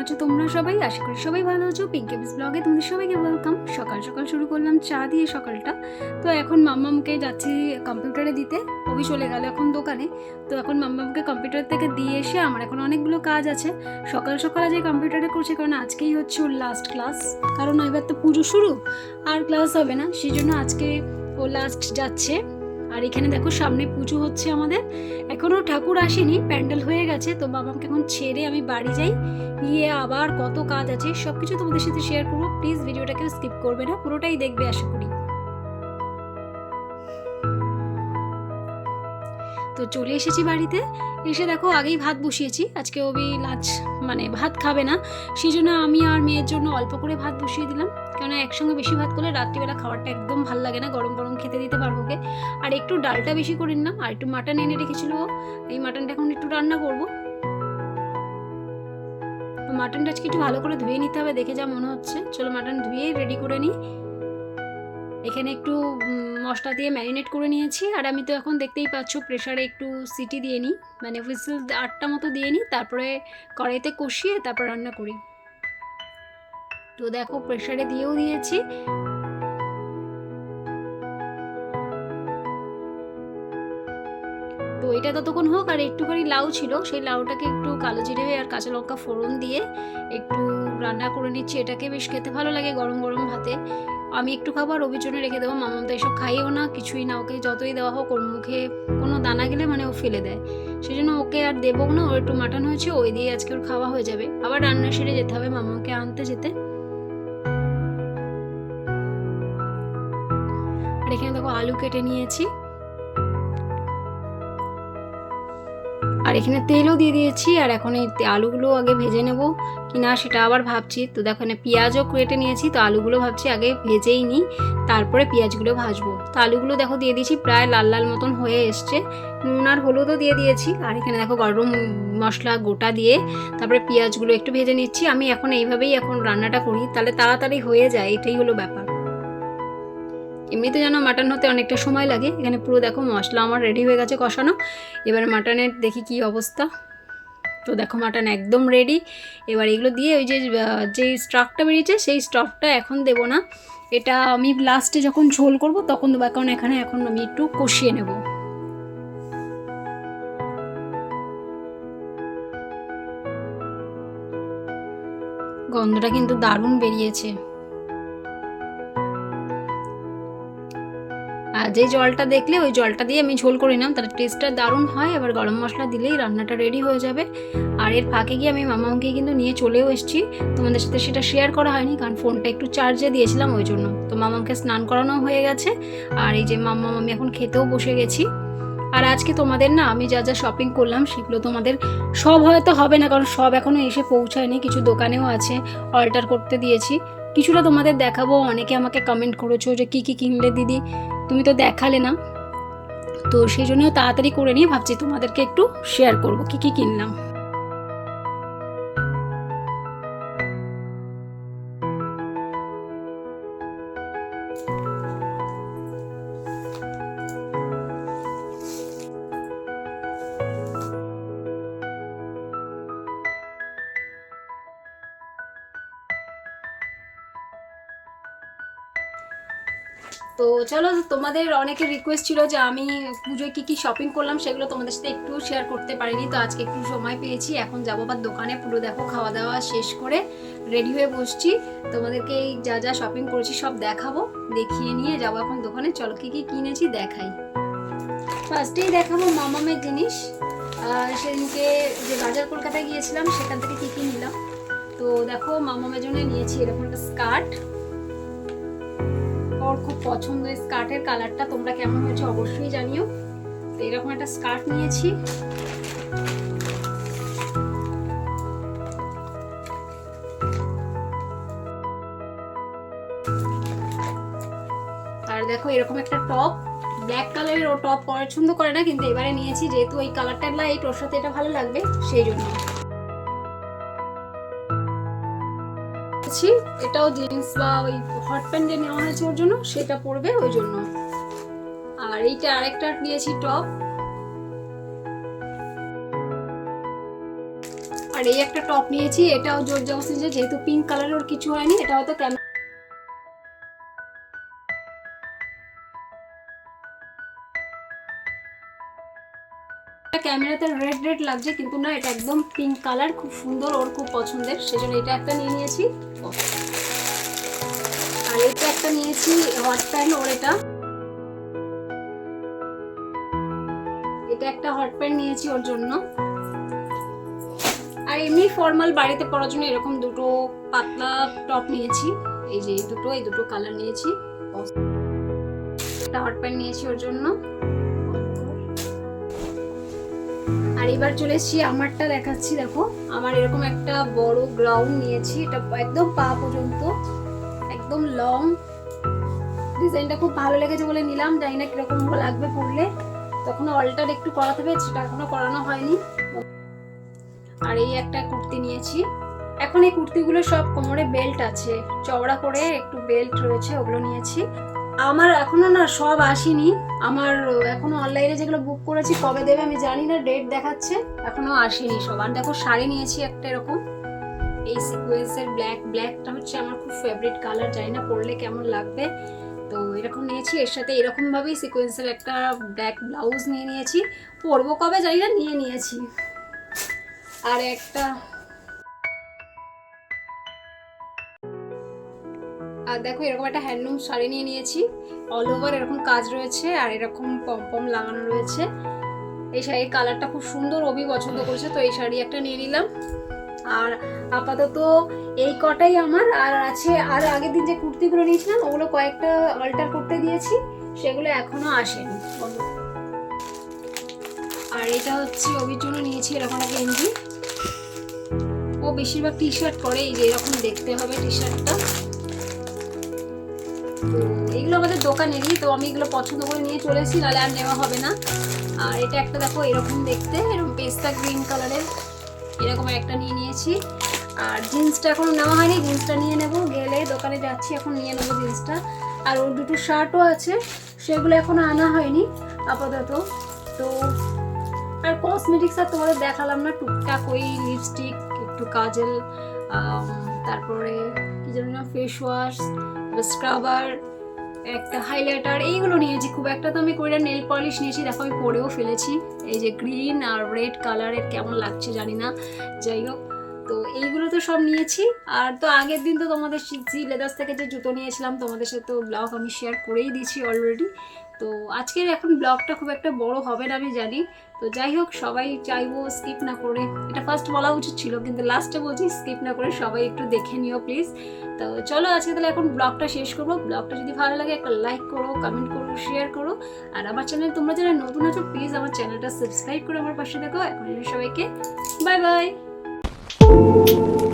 সবাই? আশা করি সবাই ভালো আছো। পিঙ্কি বিস ব্লগে তোমাদের সবাইকে ওয়েলকাম সকাল সকাল শুরু করলাম চা দিয়ে সকালটা। তো এখন মাম্মামকে যাচ্ছি কম্পিউটারে দিতে। অভি চলে গেল এখন দোকানে। তো এখন মাম্মামকে কম্পিউটার থেকে দিয়ে এসে আমার এখন অনেকগুলো কাজ আছে। সকাল সকাল আজ কম্পিউটারে করছি কারণ আজকেই হচ্ছে ওর লাস্ট ক্লাস কারণ এবার তো পুজো শুরু। আর ক্লাস হবে না। সেই জন্য আজকে ও লাস্ট যাচ্ছে। আর এখানে দেখো সামনে পুজো হচ্ছে আমাদের। এখনও ঠাকুর আসেনি, প্যান্ডেল হয়ে গেছে। তো বাবা বাবাকে এখন ছেড়ে আমি বাড়ি যাই। গিয়ে আবার কত কাজ আছে সব কিছু তোমাদের সাথে শেয়ার করব। প্লিজ ভিডিওটাকে স্কিপ করবে না, পুরোটাই দেখবে আশা করি। তো চলে এসেছি বাড়িতে। এসে দেখো আগেই ভাত বসিয়েছি। আজকে ওবি লাঞ্চ মানে ভাত খাবে না। সেই জন্য আমি আর মেয়ের জন্য অল্প করে ভাত বসিয়ে দিলাম। কেন একসঙ্গে বেশি ভাত করলে রাত্রিবেলা খাবারটা একদম ভালো লাগে না, গরম গরম খেতে দিতে পারব ওকে। আর একটু ডালটা বেশি করে নিলাম, আর একটু মাটন এনে রেখেছিল। এই মাটনটা এখন একটু রান্না করব। মাটনটা আজকে একটু ভালো করে ধুয়ে নিতে হবে, দেখে যা মনে হচ্ছে। চলো মাটন ধুয়ে রেডি করে নিই। এখানে একটু মশলা দিয়ে ম্যারিনেট করে নিয়েছি। আর আমি তো এখন দেখতেই পাচ্ছ প্রেশারে একটু সিটি দিয়ে নিই। মানে হুইসেল আটটা মতো দিয়ে নিই, তারপরে কড়াইতে কষিয়ে তারপর রান্না করি। তো দেখো প্রেশারে দিয়েও দিয়েছি। তো এটা ততক্ষণ হোক, আর একটুখানি লাউ ছিল, সেই লাউটাকে একটু কালো জিরে আর কাঁচা লঙ্কা ফোড়ন দিয়ে একটু রান্না করে নিচ্ছি। এটাকে বেশ খেতে ভালো লাগে গরম গরম ভাতে। আমি একটু খাবার রবির জন্য রেখে দেবো। মামা তো এসব খাইও না, কিছুই না। ওকে যতই দেওয়া হোক, ওর মুখে কোনো দানা গেলে মানে ও ফেলে দেয়। সেই জন্য ওকে আর দেবো না। ওর একটু মাটন হয়েছে, ওই দিয়ে আজকে ওর খাওয়া হয়ে যাবে। আবার রান্না সেরে যেতে হবে মামাকে আনতে যেতে। আলু কেটে নিয়েছি। আর এখানে তেলও দিয়ে দিয়েছি, আর এখন এই আলুগুলো আগে ভেজে নেব। কি না, সেটা আবার ভাবছি। তো দেখো, এখানে পেঁয়াজও কেটে নিয়েছি, তো আলুগুলো ভাবছি আগে ভেজেই নিই, তারপরে পেঁয়াজগুলো ভাজবো। তো আলুগুলো দেখো, দিয়ে দিয়েছি, প্রায় লাল লাল মতন হয়ে এসছে। নুন আর হলুদও দিয়ে দিয়েছি। আর এখানে দেখো, গরম মশলা গোটা দিয়ে তারপরে পেঁয়াজগুলো একটু ভেজে নিচ্ছি। আমি এখন এইভাবেই এখন রান্নাটা করি, তাহলে তাড়াতাড়ি হয়ে যায়, এটাই হলো ব্যাপার। এমনিতে যেন মাটন হতে অনেকটা সময় লাগে। এখানে পুরো দেখো মশলা আমার রেডি হয়ে গেছে কষানো। এবার মাটনের দেখি কি অবস্থা। তো দেখো মাটন একদম রেডি এবার এগুলো দিয়ে ওই যে আহ, যে স্টকটা বেরিয়েছে সেই স্টকটা এখন দেব না। এটা আমি লাস্টে যখন ঝোল করব তখন দেবো। কারণ এখানে এখন আমি একটু কষিয়ে নেব। গন্ধটা কিন্তু দারুণ বেরিয়েছে। আর যে জলটা দেখলে ওই জলটা দিয়ে আমি ঝোল করে নিলাম, তার টেস্টটা দারুণ হয়। এবার গরম মশলা দিলেই রান্নাটা রেডি হয়ে যাবে। আর এর ফাঁকে গিয়ে আমি মামাকে কিন্তু নিয়ে চলেও এসেছি। তোমাদের সাথে সেটা শেয়ার করা হয়নি, কারণ ফোনটা একটু চার্জে দিয়েছিলাম ওই জন্য। তো মামাকে স্নান করানো হয়ে গেছে। আর এই যে মাম্মা আমি এখন খেতেও বসে গেছি। আর আজকে তোমাদের না, আমি যা যা শপিং করলাম, সেগুলো তোমাদের সব হয়তো হবে না, কারণ সব এখনও এসে পৌঁছায়নি। কিছু দোকানেও আছে অল্টার করতে দিয়েছি। কিছুটা তোমাদের দেখাবো, অনেকে আমাকে কমেন্ট করেছ যে কী কী কিনলে দিদি, তুমি তো দেখালে না। তো সেই জন্য তাড়াতাড়ি করে নিয়ে ভাবছি তোমাদেরকে একটু শেয়ার করব, কি কি কিনলাম। তো চলো, তোমাদের অনেকের রিকোয়েস্ট ছিল যে আমি পুজোয় কি কি শপিং করলাম সেগুলো তোমাদের সাথে একটু শেয়ার করতে পারিনি। তো আজকে একটু সময় পেয়েছি, এখন যাব আবার দোকানে। পুরো দেখো খাওয়া দাওয়া শেষ করে রেডি হয়ে বসছি। তোমাদেরকে এই যা যা শপিং করেছি সব দেখাবো, দেখিয়ে নিয়ে যাব এখন দোকানে। চলো, কি কি কিনেছি দেখাই। ফার্স্টেই দেখাবো মামামের জিনিস। সেদিনকে যে বাজার কলকাতায় গিয়েছিলাম, সেখান থেকে কি কি নিলাম। তো দেখো, মামামের জন্য নিয়েছি এরকম একটা স্কার্ট। ওর খুব পছন্দ এই স্কার্টের কালারটা, তোমরা কেমন হয়েছে অবশ্যই জানিও। তো এরকম একটা স্কার্ট নিয়েছি। আর দেখো, এরকম একটা টপ ব্ল্যাক কালারের ও টপ পছন্দ করে না, কিন্তু এবারে নিয়েছি, যেহেতু ওই কালারটা লাইট ওর সাথে এটা ভালো লাগবে, সেই জন্য। নিয়েছি এটাও জিন্স বা ওই হট প্যান্ট যে নেওয়া হয়েছে ওর জন্য, সেটা পরবে ওই জন্য। আর এইটা আরেকটা নিয়েছি টপ আর এই একটা টপ নিয়েছি, এটাও জোর জবস্তি যেহেতু পিঙ্ক কালারের ওর কিছু হয়নি, এটা হয়তো ক্যামেরা ক্যামেরাতে রেড রেড লাগছে, কিন্তু না, এটা একদম পিঙ্ক কালার খুব সুন্দর, ওর খুব পছন্দের। সেজন্য এটা একটা নিয়ে নিয়েছি। আর এটা একটা নিয়েছি হট প্যান্ট ওর এটা। এটা একটা হট প্যান্ট নিয়েছি ওর জন্য। আর এমনি ফর্মাল বাড়িতে পরার জন্য এরকম দুটো পাতলা টপ নিয়েছি। এই যে এই দুটো এই দুটো কালার নিয়েছি। একটা হট প্যান্ট নিয়েছি ওর জন্য। আর এবার চলে এসেছি, আমারটা দেখাচ্ছি, দেখো। আমার এরকম একটা বড় গ্রাউন্ড নিয়েছি, এটা একদম পা পর্যন্ত, একদম লং ডিজাইনটা খুব ভালো লেগেছে বলে নিলাম, জানি না কীরকম লাগবে পরলে। তখন অল্টার একটু করাতে হবে, সেটা এখনও করানো হয়নি। আর এই একটা কুর্তি নিয়েছি। এখন এই কুর্তিগুলো সব কোমরে বেল্ট আছে, চওড়া করে একটু বেল্ট রয়েছে, ওগুলো নিয়েছি। আমার এখনও না সব আসেনি। আমার এখনও অনলাইনে যেগুলো বুক করেছি, কবে দেবে আমি জানি না ডেট দেখাচ্ছে। এখনও আসেনি সব। আর দেখো, শাড়ি নিয়েছি একটা এরকম। এই সিকোয়েন্সের ব্ল্যাক ব্ল্যাকটা হচ্ছে আমার খুব ফেভারিট কালার জানি না পরলে কেমন লাগবে। তো এরকম নিয়েছি, এর সাথে এরকম ভাবেই সিকোয়েন্সের একটা ব্ল্যাক ব্লাউজ নিয়ে নিয়েছি। পরবো কবে জানি না, নিয়ে নিয়েছি। আর একটা আর দেখো, এরকম একটা হ্যান্ডলুম শাড়ি নিয়ে নিয়েছি। অল ওভার এরকম কাজ রয়েছে আর এরকম পম পম লাগানো রয়েছে। এই শাড়ির কালারটা খুব সুন্দর, অভি পছন্দ করেছে, তো এই শাড়ি একটা নিয়ে নিলাম। আর আপাতত এই কটাই আমার, আর আছে, আর আগের দিন যে কুর্তিগুলো নিয়েছিলাম, ওগুলো কয়েকটা অল্টার করতে দিয়েছি, সেগুলো এখনও আসেনি। আর এটা হচ্ছে অভির জন্য নিয়েছি এরকম একটা গেঞ্জি। ও বেশিরভাগ টি শার্ট পরে এই যে এরকম দেখতে হবে টি শার্টটা তো এইগুলো আমাদের দোকানেরই, তো আমি এগুলো পছন্দ করে নিয়ে চলে এসেছি, নাহলে আর নেওয়া হবে না। আর এটা একটা দেখো, এরকম দেখতে, এরকম পেস্তা গ্রিন কালারের, এরকম একটা নিয়ে নিয়েছি। আর জিন্সটা এখনও নেওয়া হয়নি, জিন্সটা নিয়ে নেব। গেলে দোকানে যাচ্ছি, এখন নিয়ে নেব জিন্সটা। আর ওর দুটো শার্টও আছে, সেগুলো এখনও আনা হয়নি, আপাতত। তো আর কসমেটিক্স আর তোমাদের দেখালাম না, টুকটাক ওই লিপস্টিক একটু কাজল তারপরে কি জানি না ফেস ওয়াশ স্ক্রাবার একটা হাইলাইটার এইগুলো নিয়েছি খুব একটা তো আমি করি নেল পলিশ নিয়েছি, দেখো আমি পরেও ফেলেছি। এই যে গ্রিন আর রেড কালারের কেমন লাগছে জানি না যাই হোক তো এইগুলো তো সব নিয়েছি। আর তো আগের দিন তো তোমাদের জি লেদার্স থেকে যে জুতো নিয়েছিলাম তোমাদের সাথে তো ব্লগ আমি শেয়ার করেই দিয়েছি অলরেডি তো আজকের এখন ব্লগটা খুব একটা বড় হবে না, আমি জানি। তো যাই হোক, সবাই চাইব স্কিপ না করে। এটা ফার্স্ট বলা উচিত ছিল, কিন্তু লাস্টে বলছি স্কিপ না করে সবাই একটু দেখে নিও প্লিজ তো চলো আজকে তাহলে এখন ব্লগটা শেষ করব। ব্লগটা যদি ভালো লাগে একটা লাইক করো কমেন্ট করো শেয়ার করো। আর আমার চ্যানেল তোমরা যারা নতুন আছো প্লিজ আমার চ্যানেলটা সাবস্ক্রাইব করে আমার পাশে দেখো। এখন সবাইকে বাই বাই Thank you.